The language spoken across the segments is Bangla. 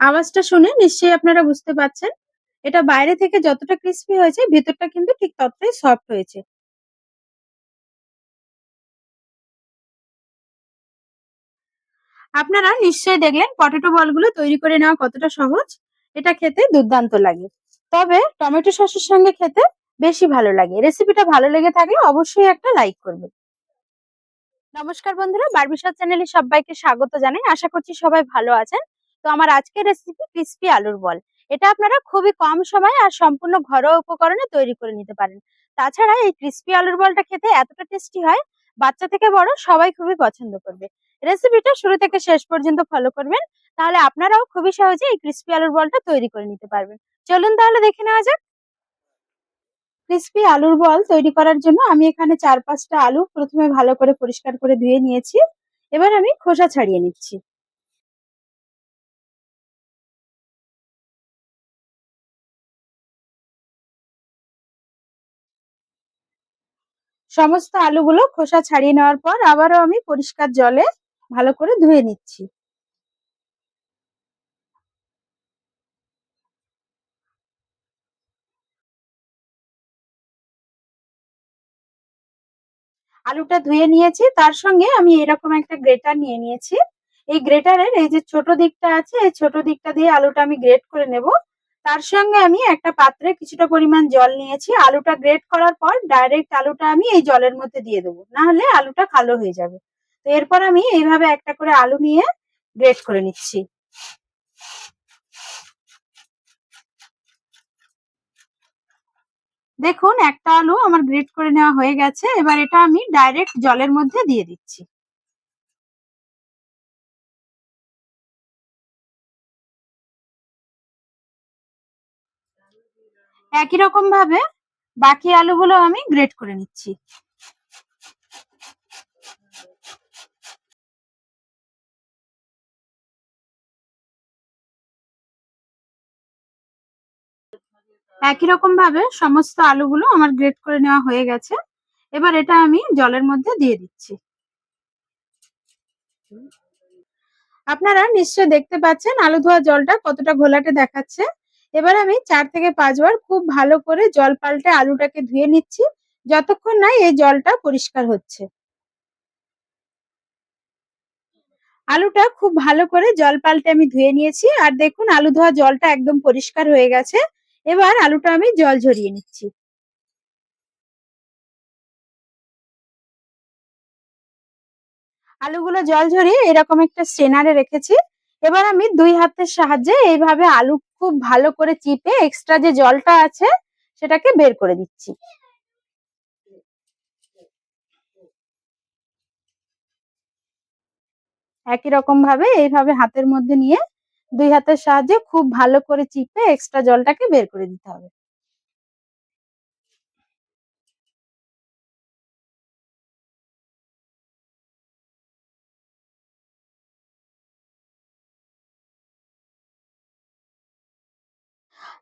আওয়াজটা শুনে নিশ্চয়ই আপনারা বুঝতে পারছেন। এটা বাইরে থেকে যতটা ক্রিসপি হয়েছে, ভেতরটা কিন্তু ঠিক ততটাই সফট হয়েছে। আপনারা নিশ্চয়ই দেখলেন পটেটো বলগুলো তৈরি করে নেওয়া কতটা সহজ। এটা খেতে দুর্দান্ত লাগে। তবে টমেটো সসের সঙ্গে খেতে বেশি ভালো লাগে। রেসিপিটা ভালো লেগে থাকলে অবশ্যই একটা লাইক করবেন। নমস্কার বন্ধুরা, বারবিশাল চ্যানেলে সবাইকে স্বাগত জানাই আশা করছি সবাই ভালো আছেন তো আমার আজকের রেসিপি ক্রিসপি আলুর বল। এটা আপনারা খুবই কম সময়ে আর সম্পূর্ণ ঘরোয়া উপকরণে তৈরি করে নিতে পারেন। তাছাড়া এই ক্রিসপি আলুর বলটা খেতে এতটা টেস্টি হয়, বাচ্চা থেকে বড় সবাই খুবই পছন্দ করবে। রেসিপিটা শুরু থেকে শেষ পর্যন্ত ফলো করবেন, তাহলে আপনারাও খুবই সহজে এই ক্রিসপি আলুর বলটা তৈরি করে নিতে পারবেন। চলুন তাহলে দেখে নেওয়া যাক। ক্রিসপি আলুর বল তৈরি করার জন্য আমি এখানে চার পাঁচটা আলু প্রথমে ভালো করে পরিষ্কার করে ধুয়ে নিয়েছি। এবার আমি খোসা ছাড়িয়ে নিচ্ছি। সমস্ত আলুগুলো খোসা ছাড়িয়ে নেওয়ার পর আবারও আমি পরিষ্কার জলে ভালো করে ধুয়ে নিচ্ছি। আলুটা ধুয়ে নিয়েছি, তার সঙ্গে আমি এরকম একটা গ্রেটার নিয়ে নিয়েছি। এই গ্রেটারের এই যে ছোট দিকটা আছে, এই ছোট দিকটা দিয়ে আলুটা আমি গ্রেট করে নেব। তার সঙ্গে আমি একটা পাত্রে কিছুটা পরিমাণ জল নিয়েছি। আলুটা গ্রেট করার পর ডাইরেক্ট আলুটা আমি এই জলের মধ্যে দিয়ে দেবো। না হলে আলুটা কালো হয়ে যাবে। তো এরপর আমি এইভাবে একটা করে আলু নিয়ে গ্রেট করে নিচ্ছি। দেখুন, একটা আলু আমার গ্রেট করে নেওয়া হয়ে গেছে। এবার এটা আমি ডাইরেক্ট জলের মধ্যে দিয়ে দিচ্ছি। একই রকম ভাবে বাকি আলুগুলো আমি গ্রেট করে নিচ্ছি। একই রকম ভাবে সমস্ত আলুগুলো আমার গ্রেট করে নেওয়া হয়ে গেছে। এবার এটা আমি জলের মধ্যে দিয়ে দিচ্ছি। আপনারা নিশ্চয় দেখতে পাচ্ছেন আলু ধোয়া জলটা কতটা ঘোলাটে দেখাচ্ছে। এবার আমি চার থেকে পাঁচবার খুব ভালো করে জল পাল্টে আলুটাকে ধুয়ে নিচ্ছি। যতক্ষণ না এই জলটা পরিষ্কার হচ্ছে। আলুটা খুব ভালো করে জল পাল্টে আমি ধুয়ে নিয়েছি। আর দেখুন, আলু ধোয়া জলটা একদম পরিষ্কার হয়ে গেছে। এবার আলুটা আমি জল ঝরিয়ে নিচ্ছি। আলুগুলো জল ঝরিয়ে এরকম একটা স্ট্রেনারে রেখেছি। এবার আমি দুই হাতের সাহায্যে এইভাবে আলু খুব ভালো করে চিপে এক্সট্রা যে জলটা আছে, সেটাকে বের করে দিচ্ছি। একই রকম ভাবে এইভাবে হাতের মধ্যে নিয়ে দুই হাতের সাহায্যে খুব ভালো করে চিপে এক্সট্রা জলটাকে বের করে দিতে হবে।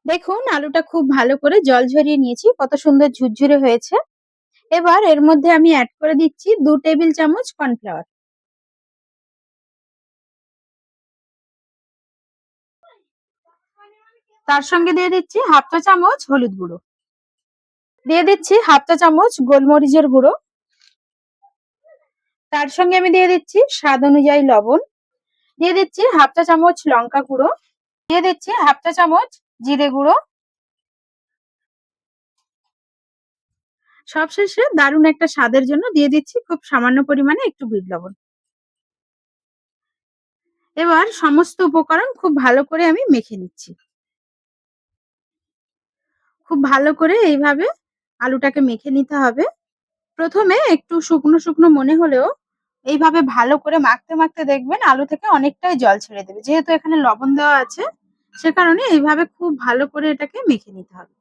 দেখুন, আলুটা খুব ভালো করে জল ঝরিয়ে নিয়েছি, কত সুন্দর ঝুরঝুরে হয়েছে। এবার এর মধ্যে আমি অ্যাড করে দিচ্ছি দু টেবিল চামচ কর্নফ্লাওয়ার তার সঙ্গে দিয়ে দিচ্ছি হাফ চা চামচ হলুদ গুঁড়ো। দিয়ে দিচ্ছি হাফ চা চামচ গোলমরিচের গুঁড়ো। তার সঙ্গে আমি দিয়ে দিচ্ছি স্বাদ অনুযায়ী লবণ। দিয়ে দিচ্ছি হাফ চা চামচ লঙ্কা গুঁড়ো। দিয়ে দিচ্ছি হাফ চা চামচ জিরে গুঁড়ো। সবশেষে দারুণ একটা স্বাদের জন্য দিয়ে দিচ্ছি খুব সামান্য পরিমাণে একটু বিট লবণ। এবার সমস্ত উপকরণ খুব ভালো করে আমি মেখে নিচ্ছি। খুব ভালো করে এইভাবে আলুটাকে মেখে নিতে হবে। প্রথমে একটু শুকনো শুকনো মনে হলেও এইভাবে ভালো করে মাখতে মাখতে দেখবেন আলু থেকে অনেকটাই জল ছেড়ে দেবে। যেহেতু এখানে লবণ দেওয়া আছে সে কারণে এইভাবে খুব ভালো করে এটাকে মেখে নিতে হবে।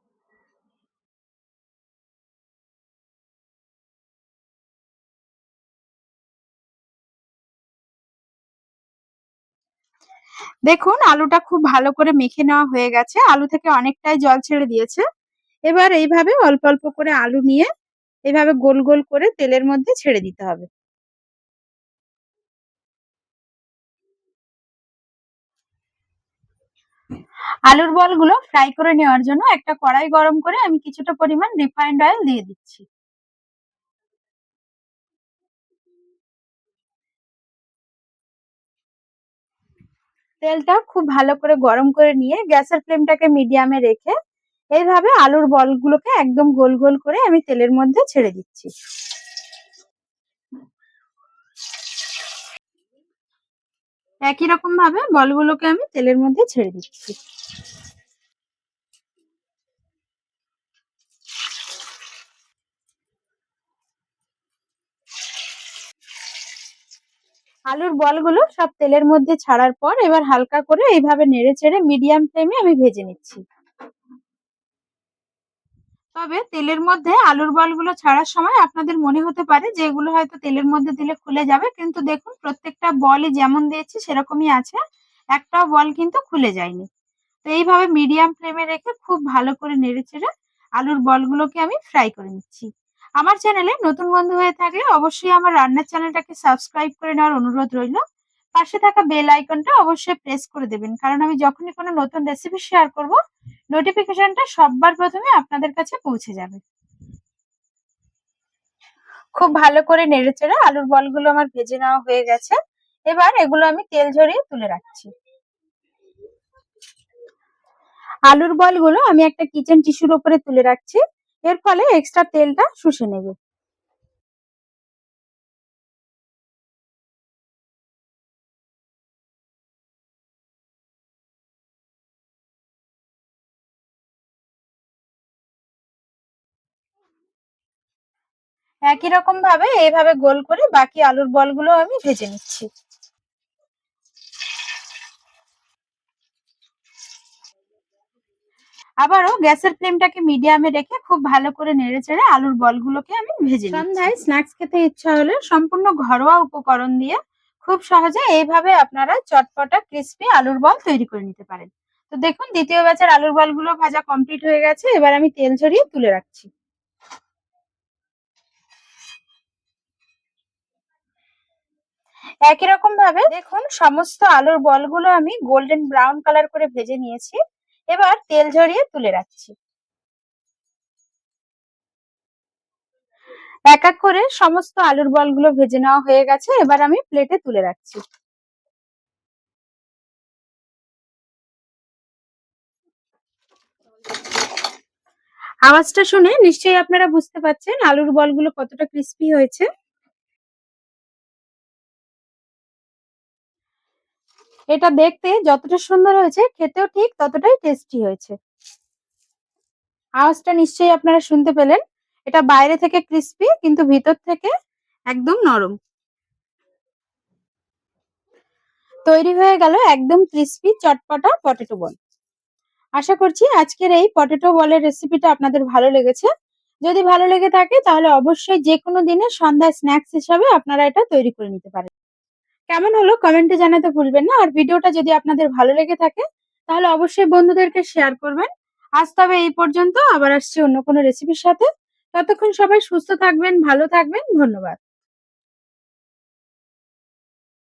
দেখুন, আলুটা খুব ভালো করে মেখে নেওয়া হয়ে গেছে। আলু থেকে অনেকটাই জল ছেড়ে দিয়েছে। এবার এইভাবে অল্প অল্প করে আলু নিয়ে এইভাবে গোল গোল করে তেলের মধ্যে ছেড়ে দিতে হবে। আলুর বলগুলো ফ্রাই করে নেওয়ার জন্য একটা কড়াই গরম করে আমি কিছুটা পরিমাণ রিফাইন্ড অয়েল দিয়ে দিচ্ছি। তেলটা খুব ভালো করে গরম করে নিয়ে গ্যাসের ফ্লেমটাকে মিডিয়ামে রেখে এইভাবে আলুর বলগুলোকে একদম গোল গোল করে আমি তেলের মধ্যে ছেড়ে দিচ্ছি। একই রকম ভাবে বলগুলোকে আমি তেলের মধ্যে ছেড়ে দিচ্ছি। আলুর বলগুলো সব তেলের মধ্যে ছাড়ার পর এবার হালকা করে এইভাবে নেড়ে চেড়ে মিডিয়াম ফ্লেমে আমি ভেজে নিচ্ছি। তবে তেলের মধ্যে আলুর বলগুলো ছাড়ার সময় আপনাদের মনে হতে পারে যে এগুলো হয়তো তেলের মধ্যে দিলে খুলে যাবে, কিন্তু দেখুন প্রত্যেকটা বলই যেমন দিয়েছি সেরকমই আছে। একটাও বল কিন্তু খুলে যায়নি। তো এইভাবে মিডিয়াম ফ্লেমে রেখে খুব ভালো করে নেড়ে চেড়ে আলুর বলগুলোকে আমি ফ্রাই করে নিচ্ছি। আমার চ্যানেলে নতুন বন্ধু হয়ে থাকলে অবশ্যই আমার রান্নার চ্যানেলটাকে সাবস্ক্রাইব করে নেওয়ার অনুরোধ রইল। পাশে থাকা বেল আইকনটা অবশ্যই প্রেস করে দেবেন, কারণ আমি যখনই কোনো নতুন রেসিপি শেয়ার করব নোটিফিকেশনটা সববার প্রথমে আপনাদের কাছে পৌঁছে যাবে। খুব ভালো করে নেড়েচেড়ে আলুর বলগুলো আমার ভেজে নেওয়া হয়ে গেছে। এবার এগুলো আমি তেল ঝরিয়ে তুলে রাখছি। আলুর বলগুলো আমি একটা কিচেন টিস্যুর উপরে তুলে রাখছি। এর ফলে এক্সট্রা তেলটা শুষে নেবে। একই রকম ভাবে এইভাবে গোল করে বাকি আলুর বলগুলো আমি ভেজে নিচ্ছি। আবারও গ্যাসের ফ্লেমটাকে মিডিয়ামে রেখে খুব ভালো করে নেড়ে চেড়ে আলুর বলগুলোকে আমি ভেজে সন্ধ্যায় স্ন্যাক্স খেতে ইচ্ছা হলে সম্পূর্ণ ঘরোয়া উপকরণ দিয়ে খুব সহজে এইভাবে আপনারা চটপটা, ক্রিস্পি আলুর বল তৈরি করে নিতে পারেন। তো দেখুন, দ্বিতীয় ব্যাচের আলুর বলগুলো ভাজা কমপ্লিট হয়ে গেছে। এবার আমি তেল ঝরিয়ে তুলে রাখছি। একই রকম ভাবে দেখুন, সমস্ত আলুর বলগুলো আমি গোল্ডেন ব্রাউন কালার করে ভেজে নিয়েছি। এবার তেল ঝরিয়ে তুলে রাখছি। এক এক করে সমস্ত আলুর বলগুলো ভেজে নেওয়া হয়ে গেছে, এবার আমি প্লেটে তুলে রাখছি। আওয়াজটা শুনে নিশ্চয়ই আপনারা বুঝতে পারছেন আলুর বলগুলো কতটা ক্রিস্পি হয়েছে। এটা দেখতে যতটা সুন্দর হয়েছে, খেতেও ঠিক ততটাই টেস্টি হয়েছে। আওয়াজটা নিশ্চয়ই আপনারা শুনতে পেলেন। এটা বাইরে থেকে ক্রিস্পি কিন্তু ভিতর থেকে একদম নরম। তৈরি হয়ে গেল একদম ক্রিস্পি চটপটা পটেটো বল আশা করছি আজকের এই পটেটো বলের রেসিপিটা আপনাদের ভালো লেগেছে। যদি ভালো লেগে থাকে, তাহলে অবশ্যই যে কোনো দিনে সন্ধ্যায় স্ন্যাক্স হিসাবে আপনারা এটা তৈরি করে নিতে পারেন। কেমন হলো কমেন্টে জানাতে ভুলবেন না। আর ভিডিওটা যদি আপনাদের ভালো লেগে থাকে, তাহলে অবশ্যই বন্ধুদেরকে শেয়ার করবেন। আজ তবে এই পর্যন্ত। আবার আসছি অন্য কোনো রেসিপির সাথে। ততক্ষণ সবাই সুস্থ থাকবেন, ভালো থাকবেন। ধন্যবাদ।